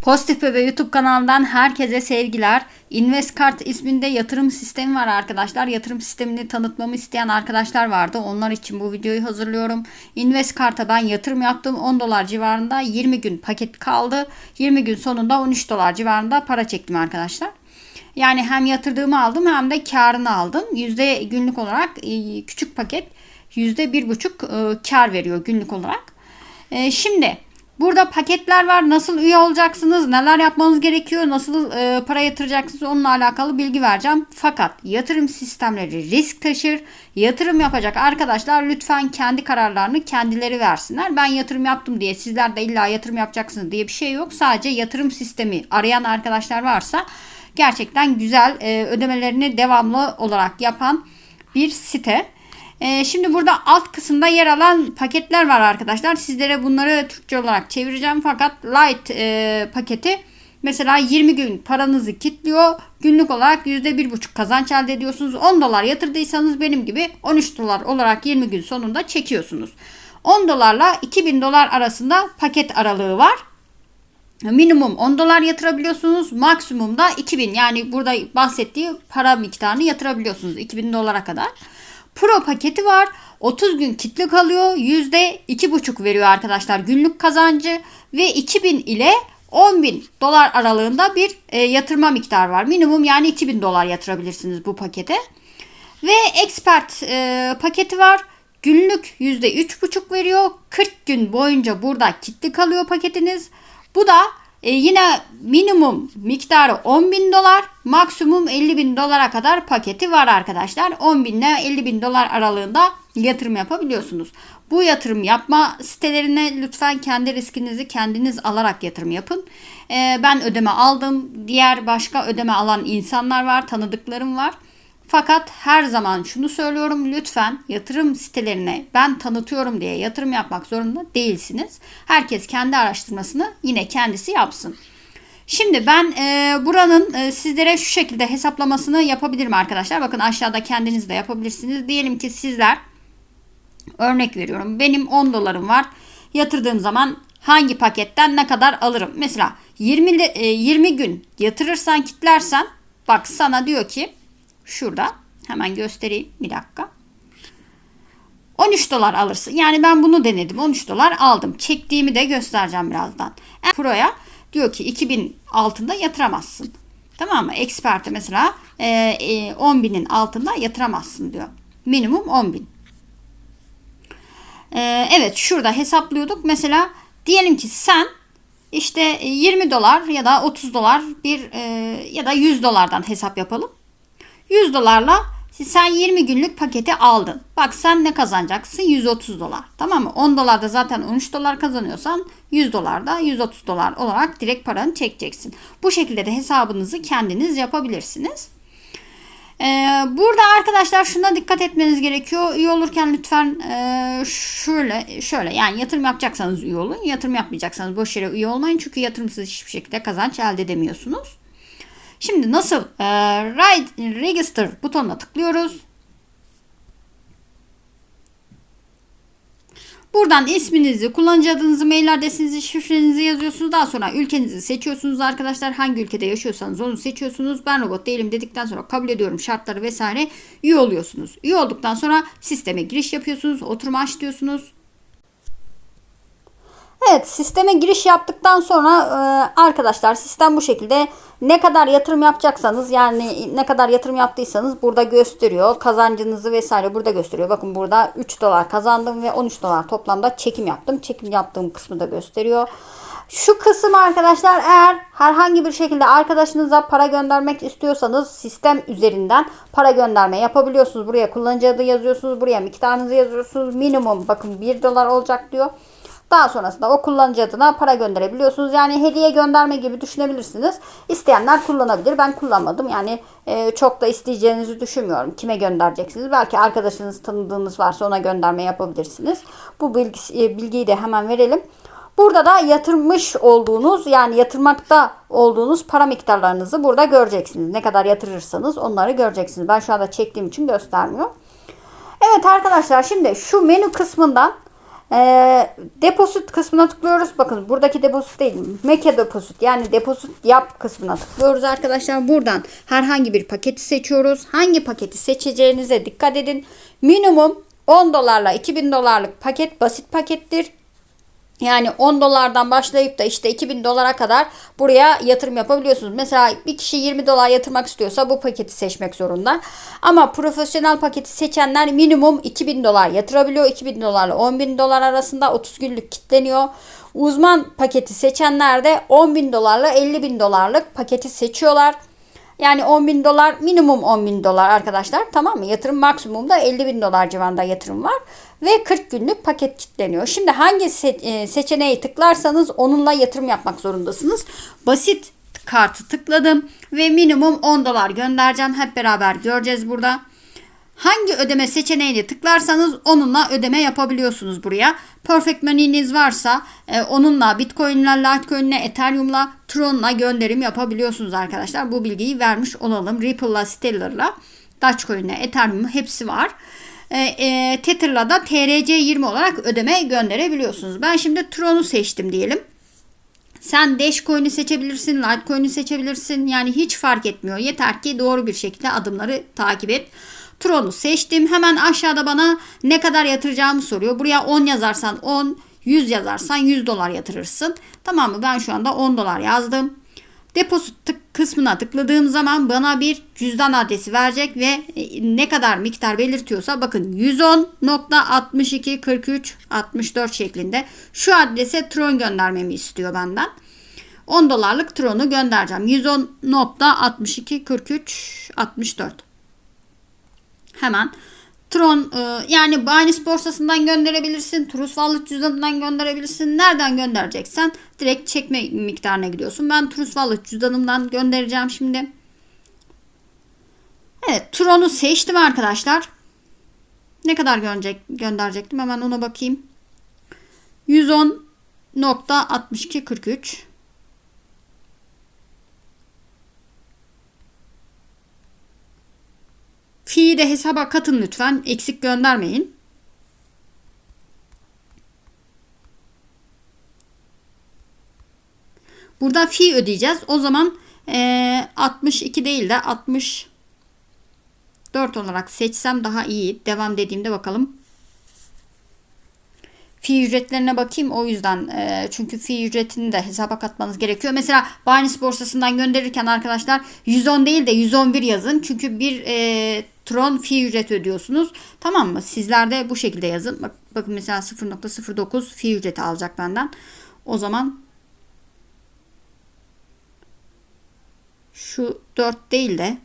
Pozitif Bebe YouTube kanalından herkese sevgiler. Investcard isminde yatırım sistemi var arkadaşlar. Yatırım sistemini tanıtmamı isteyen arkadaşlar vardı. Onlar için bu videoyu hazırlıyorum. Investcard'a ben yatırım yaptım. 10 dolar civarında 20 gün paket kaldı. 20 gün sonunda 13 dolar civarında para çektim arkadaşlar. Yani hem yatırdığımı aldım hem de karını aldım. Yüzde günlük olarak e, küçük paket yüzde bir buçuk e, kar veriyor günlük olarak. E, Şimdi burada paketler var. Nasıl üye olacaksınız? Neler yapmanız gerekiyor? Nasıl e, para yatıracaksınız? Onunla alakalı bilgi vereceğim. Fakat yatırım sistemleri risk taşır. Yatırım yapacak arkadaşlar lütfen kendi kararlarını kendileri versinler. Ben yatırım yaptım diye sizler de illa yatırım yapacaksınız diye bir şey yok. Sadece yatırım sistemi arayan arkadaşlar varsa gerçekten güzel e, ödemelerini devamlı olarak yapan bir site. E, şimdi burada alt kısımda yer alan paketler var arkadaşlar. Sizlere bunları Türkçe olarak çevireceğim. Fakat light e, paketi mesela 20 gün paranızı kilitliyor. Günlük olarak %1,5 kazanç elde ediyorsunuz. 10 dolar yatırdıysanız benim gibi 13 dolar olarak 20 gün sonunda çekiyorsunuz. 10 dolarla 2000 dolar arasında paket aralığı var. Minimum 10 dolar yatırabiliyorsunuz. Maksimum da 2000 yani burada bahsettiği para miktarını yatırabiliyorsunuz 2000 dolara kadar. Pro paketi var. 30 gün kitli kalıyor. %2,5 veriyor arkadaşlar günlük kazancı. Ve 2000 ile 10.000 dolar aralığında bir e, yatırma miktarı var. Minimum yani 2000 dolar yatırabilirsiniz bu pakete. Ve expert e, paketi var. Günlük %3,5 veriyor. 40 gün boyunca burada kitli kalıyor paketiniz. Bu da e, yine minimum miktarı 10 bin dolar, maksimum 50 bin dolara kadar paketi var arkadaşlar. 10 bin ile 50 bin dolar aralığında yatırım yapabiliyorsunuz. Bu yatırım yapma sitelerine lütfen kendi riskinizi kendiniz alarak yatırım yapın. E, ben ödeme aldım. Diğer başka ödeme alan insanlar var, tanıdıklarım var. Fakat her zaman şunu söylüyorum lütfen yatırım sitelerine ben tanıtıyorum diye yatırım yapmak zorunda değilsiniz. Herkes kendi araştırmasını yine kendisi yapsın. Şimdi ben e, buranın e, sizlere şu şekilde hesaplamasını yapabilirim arkadaşlar. Bakın aşağıda kendiniz de yapabilirsiniz. Diyelim ki sizler örnek veriyorum benim 10 dolarım var. Yatırdığım zaman hangi paketten ne kadar alırım? Mesela 20 e, 20 gün yatırırsan kitlersen bak sana diyor ki Şurada. Hemen göstereyim. Bir dakika. 13 dolar alırsın. Yani ben bunu denedim. 13 dolar aldım. Çektiğimi de göstereceğim birazdan. Pro'ya diyor ki 2000 altında yatıramazsın. Tamam mı? Expert'e mesela e, e, 10 binin altında yatıramazsın diyor. Minimum 10 bin. E, evet şurada hesaplıyorduk. Mesela diyelim ki sen işte 20 dolar ya da 30 dolar bir e, ya da 100 dolardan hesap yapalım. 100 dolarla sen 20 günlük paketi aldın. Bak sen ne kazanacaksın? 130 dolar. Tamam mı? 10 dolarda zaten 13 dolar kazanıyorsan 100 dolarda 130 dolar olarak direkt paranı çekeceksin. Bu şekilde de hesabınızı kendiniz yapabilirsiniz. Ee, burada arkadaşlar şuna dikkat etmeniz gerekiyor. Üye olurken lütfen e, şöyle şöyle yani yatırım yapacaksanız üye olun. Yatırım yapmayacaksanız boş yere üye olmayın. Çünkü yatırımsız hiçbir şekilde kazanç elde edemiyorsunuz. Şimdi nasıl? E, Write Register butonuna tıklıyoruz. Buradan isminizi, kullanıcı adınızı, mail adresinizi, şifrenizi yazıyorsunuz. Daha sonra ülkenizi seçiyorsunuz arkadaşlar. Hangi ülkede yaşıyorsanız onu seçiyorsunuz. Ben robot değilim dedikten sonra kabul ediyorum şartları vesaire üye oluyorsunuz. Üye olduktan sonra sisteme giriş yapıyorsunuz. Oturum aç diyorsunuz. Evet sisteme giriş yaptıktan sonra e, arkadaşlar sistem bu şekilde ne kadar yatırım yapacaksanız yani ne kadar yatırım yaptıysanız burada gösteriyor. Kazancınızı vesaire burada gösteriyor. Bakın burada 3 dolar kazandım ve 13 dolar toplamda çekim yaptım. Çekim yaptığım kısmı da gösteriyor. Şu kısım arkadaşlar eğer herhangi bir şekilde arkadaşınıza para göndermek istiyorsanız sistem üzerinden para gönderme yapabiliyorsunuz. Buraya kullanıcı adı yazıyorsunuz. Buraya miktarınızı yazıyorsunuz. Minimum bakın 1 dolar olacak diyor. Daha sonrasında o kullanıcı adına para gönderebiliyorsunuz. Yani hediye gönderme gibi düşünebilirsiniz. İsteyenler kullanabilir. Ben kullanmadım. Yani e, çok da isteyeceğinizi düşünmüyorum. Kime göndereceksiniz? Belki arkadaşınız tanıdığınız varsa ona gönderme yapabilirsiniz. Bu bilgi, e, bilgiyi de hemen verelim. Burada da yatırmış olduğunuz yani yatırmakta olduğunuz para miktarlarınızı burada göreceksiniz. Ne kadar yatırırsanız onları göreceksiniz. Ben şu anda çektiğim için göstermiyor. Evet arkadaşlar şimdi şu menü kısmından Ee, deposit kısmına tıklıyoruz. Bakın buradaki deposit değil. Meke deposit yani deposit yap kısmına tıklıyoruz arkadaşlar. Buradan herhangi bir paketi seçiyoruz. Hangi paketi seçeceğinize dikkat edin. Minimum 10 dolarla 2000 dolarlık paket basit pakettir. Yani 10 dolardan başlayıp da işte 2000 dolara kadar buraya yatırım yapabiliyorsunuz. Mesela bir kişi 20 dolar yatırmak istiyorsa bu paketi seçmek zorunda. Ama profesyonel paketi seçenler minimum 2000 dolar yatırabiliyor. 2000 dolarla 10 bin dolar arasında 30 günlük kitleniyor. Uzman paketi seçenler de 10 bin dolarla 50 bin dolarlık paketi seçiyorlar. Yani 10 bin dolar minimum 10 bin dolar arkadaşlar tamam mı? Yatırım maksimumda 50 bin dolar civarında yatırım var. Ve 40 günlük paket kitleniyor. Şimdi hangi e, seçeneği tıklarsanız onunla yatırım yapmak zorundasınız. Basit kartı tıkladım ve minimum 10 dolar göndereceğim. Hep beraber göreceğiz burada. Hangi ödeme seçeneğini tıklarsanız onunla ödeme yapabiliyorsunuz buraya. Perfect Money'niz varsa e, onunla Bitcoin'le, Litecoin'le, Ethereum'la, Tron'la gönderim yapabiliyorsunuz arkadaşlar. Bu bilgiyi vermiş olalım. Ripple'la, Stellar'la, Dogecoin'le, Ethereum hepsi var. E, e, Tether'la da TRC20 olarak ödeme gönderebiliyorsunuz. Ben şimdi Tron'u seçtim diyelim. Sen Dashcoin'i seçebilirsin, Litecoin'i seçebilirsin. Yani hiç fark etmiyor. Yeter ki doğru bir şekilde adımları takip et. Tron'u seçtim. Hemen aşağıda bana ne kadar yatıracağımı soruyor. Buraya 10 yazarsan 10, 100 yazarsan 100 dolar yatırırsın. Tamam mı? Ben şu anda 10 dolar yazdım. Depozit tık kısmına tıkladığım zaman bana bir cüzdan adresi verecek ve e, ne kadar miktar belirtiyorsa bakın 110.624364 şeklinde şu adrese Tron göndermemi istiyor benden. 10 dolarlık Tron'u göndereceğim. 110.624364 Hemen Tron e, yani Binance borsasından gönderebilirsin. Trust Wallet cüzdanından gönderebilirsin. Nereden göndereceksen direkt çekme miktarına gidiyorsun. Ben Trust Wallet cüzdanımdan göndereceğim şimdi. Evet Tron'u seçtim arkadaşlar. Ne kadar gönderecek, gönderecektim hemen ona bakayım. 110.6243 Fi'yi de hesaba katın lütfen. Eksik göndermeyin. Burada fi ödeyeceğiz. O zaman e, 62 değil de 64 olarak seçsem daha iyi. Devam dediğimde bakalım. Fi ücretlerine bakayım o yüzden e, çünkü fi ücretini de hesaba katmanız gerekiyor. Mesela Binance borsasından gönderirken arkadaşlar 110 değil de 111 yazın. Çünkü bir e, Tron fi ücret ödüyorsunuz. Tamam mı? Sizler de bu şekilde yazın. Bak, bakın mesela 0.09 fi ücreti alacak benden. O zaman şu 4 değil de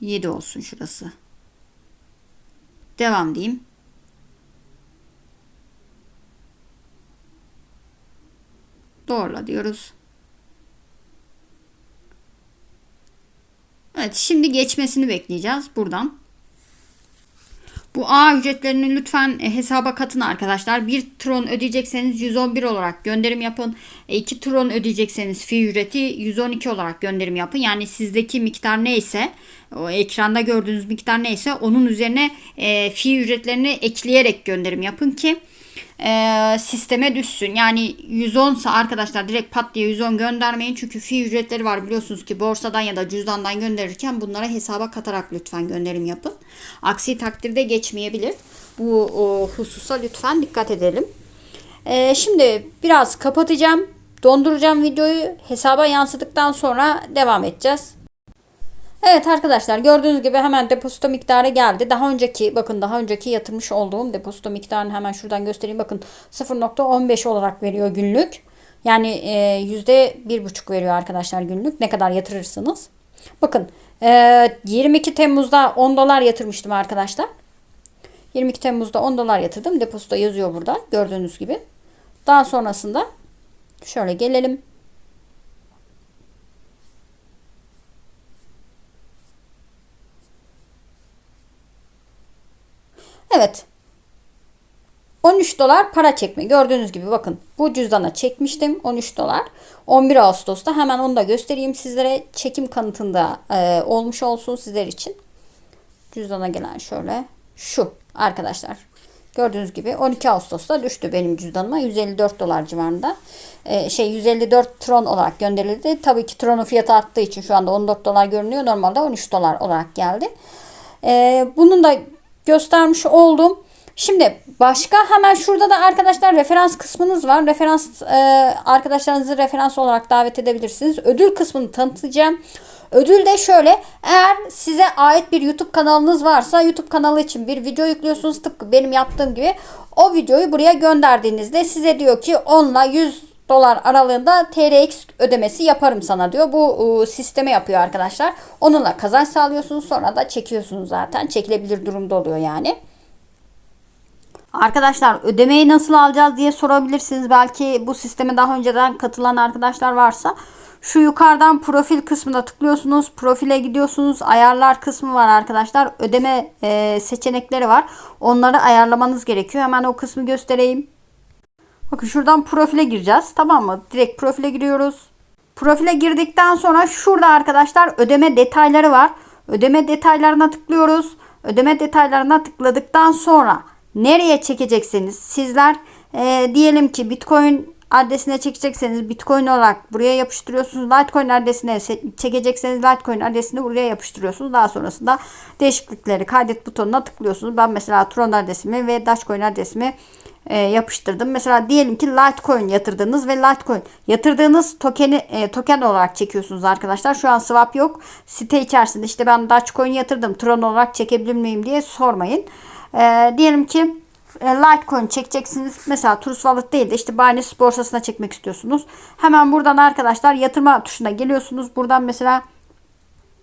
7 olsun şurası. Devam diyeyim. Doğrula diyoruz. Evet şimdi geçmesini bekleyeceğiz buradan. Bu A ücretlerini lütfen e, hesaba katın arkadaşlar. 1 tron ödeyecekseniz 111 olarak gönderim yapın. 2 tron ödeyecekseniz fi ücreti 112 olarak gönderim yapın. Yani sizdeki miktar neyse o ekranda gördüğünüz miktar neyse onun üzerine e, fi ücretlerini ekleyerek gönderim yapın ki e, sisteme düşsün. Yani 110 ise arkadaşlar direkt pat diye 110 göndermeyin. Çünkü fi ücretleri var biliyorsunuz ki borsadan ya da cüzdandan gönderirken bunlara hesaba katarak lütfen gönderim yapın. Aksi takdirde geçmeyebilir. Bu o, hususa lütfen dikkat edelim. E, şimdi biraz kapatacağım. Donduracağım videoyu. Hesaba yansıdıktan sonra devam edeceğiz. Evet arkadaşlar gördüğünüz gibi hemen depozito miktarı geldi. Daha önceki bakın daha önceki yatırmış olduğum depozito miktarını hemen şuradan göstereyim. Bakın 0.15 olarak veriyor günlük. Yani e, yüzde bir buçuk veriyor arkadaşlar günlük. Ne kadar yatırırsınız. Bakın e, 22 Temmuz'da 10 dolar yatırmıştım arkadaşlar. 22 Temmuz'da 10 dolar yatırdım. Depozito yazıyor burada gördüğünüz gibi. Daha sonrasında şöyle gelelim. Evet. 13 dolar para çekme. Gördüğünüz gibi bakın bu cüzdana çekmiştim 13 dolar. 11 Ağustos'ta hemen onu da göstereyim sizlere. Çekim kanıtında e, olmuş olsun sizler için. Cüzdana gelen şöyle şu arkadaşlar. Gördüğünüz gibi 12 Ağustos'ta düştü benim cüzdanıma 154 dolar civarında. Ee, şey 154 tron olarak gönderildi. Tabii ki tronun fiyatı arttığı için şu anda 14 dolar görünüyor. Normalde 13 dolar olarak geldi. Ee, bunun da göstermiş oldum. Şimdi başka hemen şurada da arkadaşlar referans kısmınız var. Referans e, arkadaşlarınızı referans olarak davet edebilirsiniz. Ödül kısmını tanıtacağım. Ödül de şöyle eğer size ait bir YouTube kanalınız varsa YouTube kanalı için bir video yüklüyorsunuz tıpkı benim yaptığım gibi o videoyu buraya gönderdiğinizde size diyor ki 10 ile 100 dolar aralığında TRX ödemesi yaparım sana diyor. Bu e, sisteme yapıyor arkadaşlar. Onunla kazanç sağlıyorsunuz sonra da çekiyorsunuz zaten. Çekilebilir durumda oluyor yani. Arkadaşlar ödemeyi nasıl alacağız diye sorabilirsiniz. Belki bu sisteme daha önceden katılan arkadaşlar varsa. Şu yukarıdan profil kısmına tıklıyorsunuz. Profile gidiyorsunuz. Ayarlar kısmı var arkadaşlar. Ödeme e, seçenekleri var. Onları ayarlamanız gerekiyor. Hemen o kısmı göstereyim. Bakın şuradan profile gireceğiz. Tamam mı? Direkt profile giriyoruz. Profile girdikten sonra şurada arkadaşlar ödeme detayları var. Ödeme detaylarına tıklıyoruz. Ödeme detaylarına tıkladıktan sonra nereye çekeceksiniz? Sizler e, diyelim ki Bitcoin adresine çekecekseniz Bitcoin olarak buraya yapıştırıyorsunuz. Litecoin adresine çekecekseniz Litecoin adresini buraya yapıştırıyorsunuz. Daha sonrasında değişiklikleri kaydet butonuna tıklıyorsunuz. Ben mesela Tron adresimi ve Dogecoin adresimi e, yapıştırdım. Mesela diyelim ki Litecoin yatırdınız ve Litecoin yatırdığınız tokeni e, token olarak çekiyorsunuz arkadaşlar. Şu an swap yok. Site içerisinde işte ben Dogecoin yatırdım. Tron olarak çekebilir miyim diye sormayın. E, diyelim ki e, Litecoin çekeceksiniz. Mesela Trust Wallet değil de işte Binance borsasına çekmek istiyorsunuz. Hemen buradan arkadaşlar yatırma tuşuna geliyorsunuz. Buradan mesela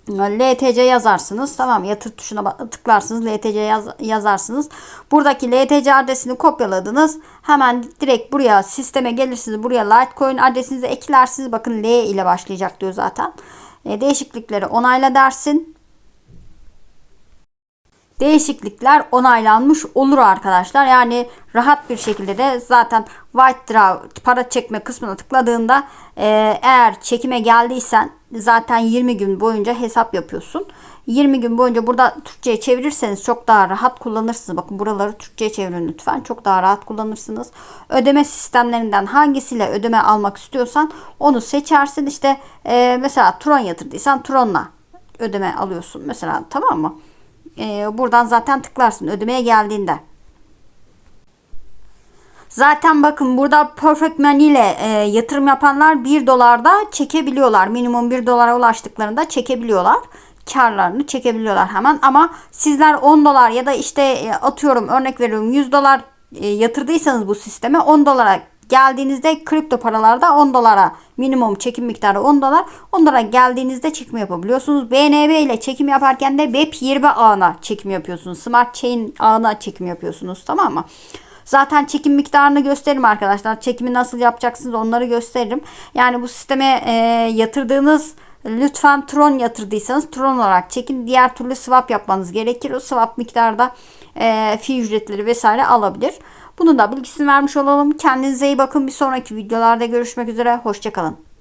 LTC yazarsınız. Tamam yatır tuşuna tıklarsınız. LTC yaz, yazarsınız. Buradaki LTC adresini kopyaladınız. Hemen direkt buraya sisteme gelirsiniz. Buraya Litecoin adresinizi eklersiniz. Bakın L ile başlayacak diyor zaten. E, değişiklikleri onayla dersin değişiklikler onaylanmış olur arkadaşlar. Yani rahat bir şekilde de zaten White Draw para çekme kısmına tıkladığında e, eğer çekime geldiysen zaten 20 gün boyunca hesap yapıyorsun. 20 gün boyunca burada Türkçe'ye çevirirseniz çok daha rahat kullanırsınız. Bakın buraları Türkçe'ye çevirin lütfen. Çok daha rahat kullanırsınız. Ödeme sistemlerinden hangisiyle ödeme almak istiyorsan onu seçersin. İşte e, mesela Tron yatırdıysan Tron'la ödeme alıyorsun. Mesela tamam mı? E, buradan zaten tıklarsın ödemeye geldiğinde. Zaten bakın burada Perfect Money ile e, yatırım yapanlar 1 dolarda çekebiliyorlar. Minimum 1 dolara ulaştıklarında çekebiliyorlar. Karlarını çekebiliyorlar hemen. Ama sizler 10 dolar ya da işte e, atıyorum örnek veriyorum 100 dolar e, yatırdıysanız bu sisteme 10 dolara geldiğinizde kripto paralarda 10 dolara minimum çekim miktarı 10 dolar. 10 dolara geldiğinizde çekim yapabiliyorsunuz. BNB ile çekim yaparken de BEP20 ağına çekim yapıyorsunuz. Smart Chain ağına çekim yapıyorsunuz. Tamam mı? Zaten çekim miktarını gösteririm arkadaşlar. Çekimi nasıl yapacaksınız onları gösteririm. Yani bu sisteme e, yatırdığınız lütfen Tron yatırdıysanız Tron olarak çekin. Diğer türlü swap yapmanız gerekir. O swap miktarda e, fi ücretleri vesaire alabilir. Bunu da bilgisini vermiş olalım. Kendinize iyi bakın. Bir sonraki videolarda görüşmek üzere. Hoşçakalın.